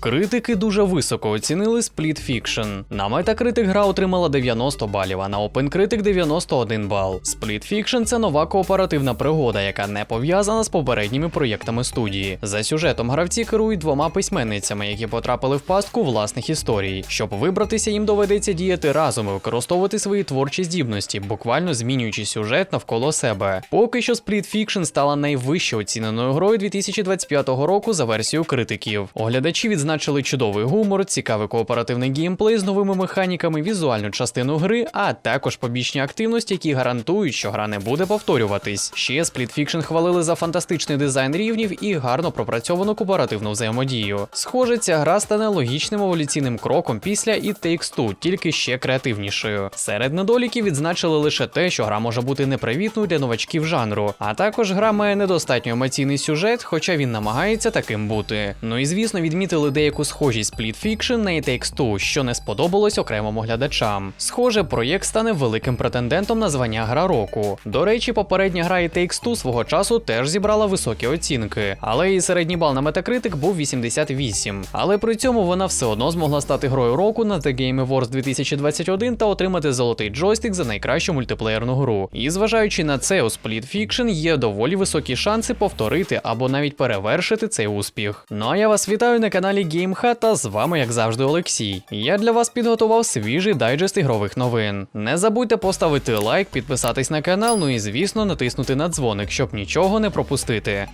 Критики дуже високо оцінили Split Fiction. На Metacritic гра отримала 90 балів, а на OpenCritic 91 бал. Split Fiction – це нова кооперативна пригода, яка не пов'язана з попередніми проєктами студії. За сюжетом гравці керують двома письменницями, які потрапили в пастку власних історій. Щоб вибратися, їм доведеться діяти разом і використовувати свої творчі здібності, буквально змінюючи сюжет навколо себе. Поки що Split Fiction стала найвище оціненою грою 2025 року за версією критиків. Оглядачі відзначили чудовий гумор, цікавий кооперативний геймплей з новими механіками, візуальну частину гри, а також побічні активності, які гарантують, що гра не буде повторюватись. Ще Split Fiction хвалили за фантастичний дизайн рівнів і гарно пропрацьовану кооперативну взаємодію. Схоже, ця гра стане логічним еволюційним кроком після It Takes Two, тільки ще креативнішою. Серед недоліків відзначили лише те, що гра може бути непривітною для новачків жанру, а також гра має недостатньо емоційний сюжет, хоча він намагається таким бути. Ну і звісно, відмітили деяку схожість Split Fiction на It Takes Two, що не сподобалось окремим глядачам. Схоже, проєкт стане великим претендентом на звання гра року. До речі, попередня гра It Takes Two свого часу теж зібрала високі оцінки, але її середній бал на Metacritic був 88. Але при цьому вона все одно змогла стати грою року на The Game Awards 2021 та отримати золотий джойстик за найкращу мультиплеєрну гру. І зважаючи на це, у Split Fiction є доволі високі шанси повторити або навіть перевершити цей успіх. Ну а я вас вітаю на каналі GameHut, та з вами, як завжди, Олексій. Я для вас підготував свіжий дайджест ігрових новин. Не забудьте поставити лайк, підписатись на канал, ну і звісно натиснути на дзвоник, щоб нічого не пропустити.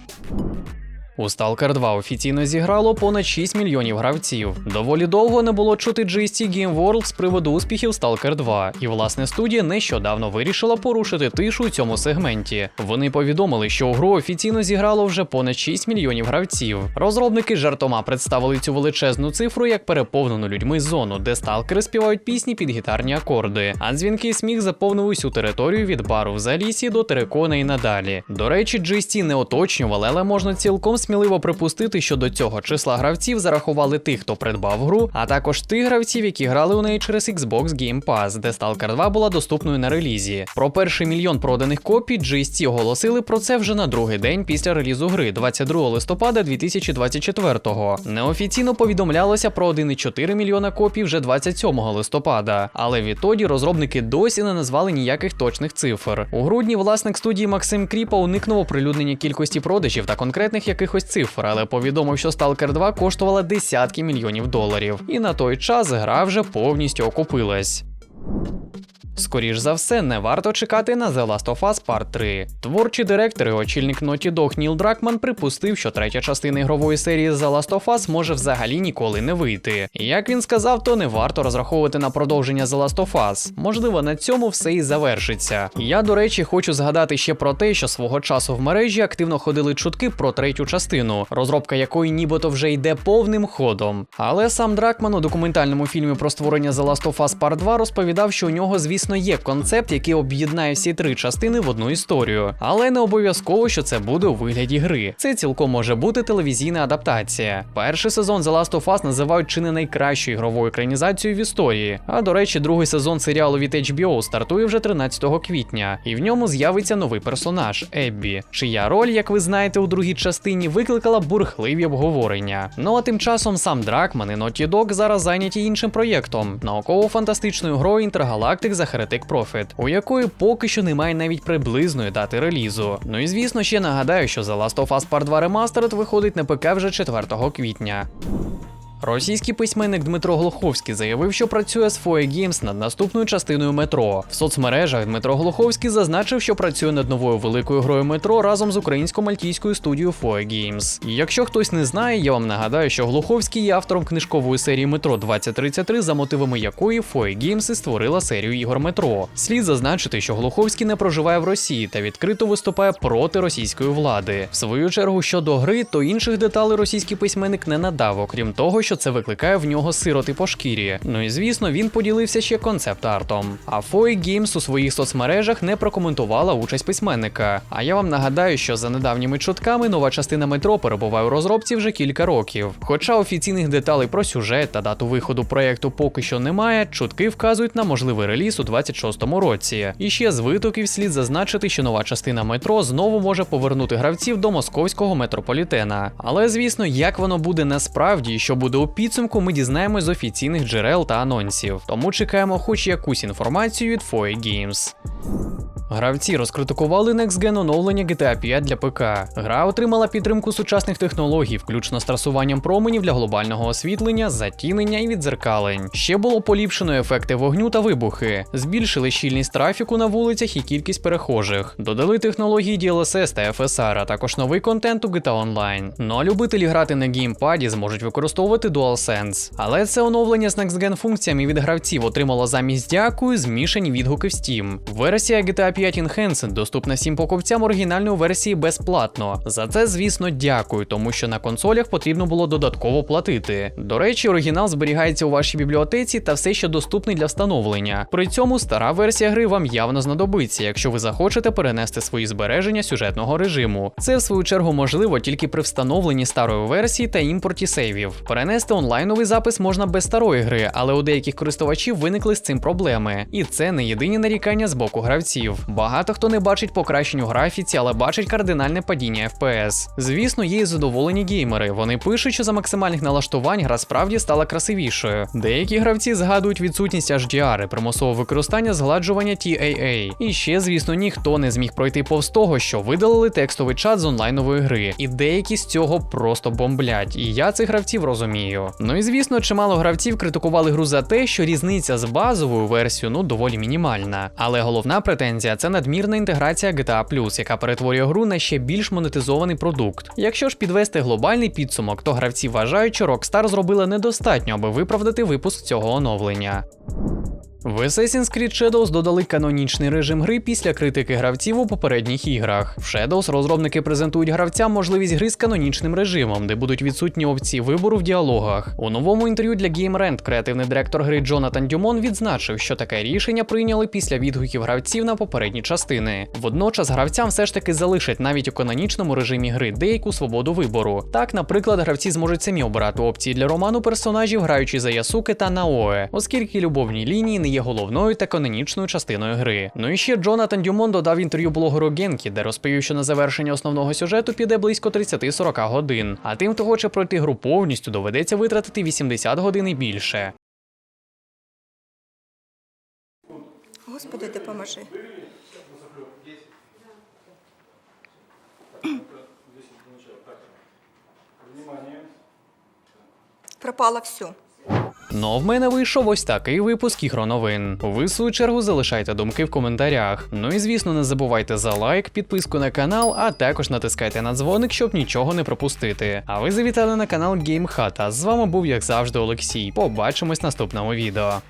У Stalker 2 офіційно зіграло понад 6 мільйонів гравців. Доволі довго не було чути GST Game World з приводу успіхів Stalker 2, і власне студія нещодавно вирішила порушити тишу у цьому сегменті. Вони повідомили, що у гру офіційно зіграло вже понад 6 мільйонів гравців. Розробники жартома представили цю величезну цифру як переповнену людьми зону, де сталкери співають пісні під гітарні акорди, а дзвінки сміх заповнив усю територію від бару в Залісі до Терекона і надалі. До речі, GST не уточнювали, але можна цілком сміливо припустити, що до цього числа гравців зарахували тих, хто придбав гру, а також тих гравців, які грали у неї через Xbox Game Pass, де Stalker 2 була доступною на релізі. Про перший мільйон проданих копій GST оголосили про це вже на другий день після релізу гри, 22 листопада 2024-го. Неофіційно повідомлялося про 1,4 мільйона копій вже 27 листопада, але відтоді розробники досі не назвали ніяких точних цифр. У грудні власник студії Максим Кріпа уникнув оприлюднення кількості продажів та конкретних якихось цифр, але повідомив, що Stalker 2 коштувала десятки мільйонів доларів, і на той час гра вже повністю окупилась. Скоріш за все, не варто чекати на The Last of Us Part 3. Творчий директор і очільник Naughty Dog Ніл Дракман припустив, що третя частина ігрової серії The Last of Us може взагалі ніколи не вийти. Як він сказав, то не варто розраховувати на продовження The Last of Us. Можливо, на цьому все і завершиться. Я, до речі, хочу згадати ще про те, що свого часу в мережі активно ходили чутки про третю частину, розробка якої нібито вже йде повним ходом. Але сам Дракман у документальному фільмі про створення The Last of Us Part 2 розповідав, що у нього, звісно, є концепт, який об'єднає всі три частини в одну історію, але не обов'язково, що це буде у вигляді гри. Це цілком може бути телевізійна адаптація. Перший сезон The Last of Us називають чи не найкращою ігровою екранізацією в історії. А до речі, другий сезон серіалу від HBO стартує вже 13 квітня, і в ньому з'явиться новий персонаж Еббі, чия роль, як ви знаєте, у другій частині викликала бурхливі обговорення. Ну а тим часом сам Дракман і Naughty Dog зараз зайняті іншим проєктом науково-фантастичною грою Intergalactic за Heretic Profit, у якої поки що немає навіть приблизної дати релізу. Ну і звісно, ще нагадаю, що The Last of Us Part 2 Remastered виходить на ПК вже 4 квітня. Російський письменник Дмитро Глуховський заявив, що працює з FOE Games над наступною частиною метро. В соцмережах Дмитро Глуховський зазначив, що працює над новою великою грою метро разом з українсько-мальтійською студією FOE Games. І якщо хтось не знає, я вам нагадаю, що Глуховський є автором книжкової серії Метро 2033, за мотивами якої FOE Games і створила серію ігор метро. Слід зазначити, що Глуховський не проживає в Росії та відкрито виступає проти російської влади. В свою чергу щодо гри, то інших деталей російський письменник не надав, окрім того, що це викликає в нього сироти по шкірі. Ну і звісно, він поділився ще концепт-артом. А Foy Games у своїх соцмережах не прокоментувала участь письменника. А я вам нагадаю, що за недавніми чутками нова частина метро перебуває у розробці вже кілька років. Хоча офіційних деталей про сюжет та дату виходу проєкту поки що немає, чутки вказують на можливий реліз у 26-му році. І ще з витоків слід зазначити, що нова частина метро знову може повернути гравців до московського метрополітена. Але звісно, як воно буде насправді що буде підсумку, ми дізнаємось з офіційних джерел та анонсів. Тому чекаємо хоч якусь інформацію від Foy Games. Гравці розкритикували Next Gen оновлення GTA 5 для ПК. Гра отримала підтримку сучасних технологій, включно з трасуванням променів для глобального освітлення, затінення і відзеркалень. Ще було поліпшено ефекти вогню та вибухи, збільшили щільність трафіку на вулицях і кількість перехожих, додали технології DLSS та FSR, а також новий контент у GTA Online. Ну а любителі грати на геймпаді зможуть використовувати DualSense. Але це оновлення з Next Gen функціями від гравців отримало замість дякую змішані відгуки в Steam. Версія GTA 5 Enhanced доступна всім покупцям оригінальної версії безплатно. За це, звісно, дякую, тому що на консолях потрібно було додатково платити. До речі, оригінал зберігається у вашій бібліотеці та все ще доступний для встановлення. При цьому стара версія гри вам явно знадобиться, якщо ви захочете перенести свої збереження сюжетного режиму. Це в свою чергу можливо тільки при встановленні старої версії та імпорті сейвів. Перенести онлайновий запис можна без старої гри, але у деяких користувачів виникли з цим проблеми. І це не єдині нарікання з боку гравців. Багато хто не бачить покращень у графіці, але бачить кардинальне падіння FPS. Звісно, є і задоволені геймери. Вони пишуть, що за максимальних налаштувань гра справді стала красивішою. Деякі гравці згадують відсутність HDR і примусове використання згладжування TAA. І ще, звісно, ніхто не зміг пройти повз того, що видалили текстовий чат з онлайнової гри. І деякі з цього просто бомблять. І я цих гравців розумію. Ну і звісно, чимало гравців критикували гру за те, що різниця з базовою версією ну доволі мінімальна. Але головна претензія це надмірна інтеграція GTA+, яка перетворює гру на ще більш монетизований продукт. Якщо ж підвести глобальний підсумок, то гравці вважають, що Rockstar зробила недостатньо, аби виправдати випуск цього оновлення. В Assassin's Creed Shadows додали канонічний режим гри після критики гравців у попередніх іграх. В Shadows розробники презентують гравцям можливість гри з канонічним режимом, де будуть відсутні опції вибору в діалогах. У новому інтерв'ю для GameRant креативний директор гри Джонатан Дюмон відзначив, що таке рішення прийняли після відгуків гравців на попередні частини. Водночас гравцям все ж таки залишать навіть у канонічному режимі гри деяку свободу вибору. Так, наприклад, гравці зможуть самі обирати опції для роману персонажів, граючи за Ясуки та Наое, оскільки любовні лінії не є головною та канонічною частиною гри. Ну і ще Джонатан Дюмон додав інтерв'ю блогеру Генкі, де розповів, що на завершення основного сюжету піде близько 30-40 годин. А тим, хто хоче пройти гру повністю, доведеться витратити 80 годин і більше. Господи, допоможи. Пропало все. Ну а в мене вийшов ось такий випуск ігроновин. Ви в свою чергу залишайте думки в коментарях. Ну і звісно, не забувайте за лайк, підписку на канал, а також натискайте на дзвоник, щоб нічого не пропустити. А ви завітали на канал GameHut, а з вами був, як завжди, Олексій. Побачимось в наступному відео.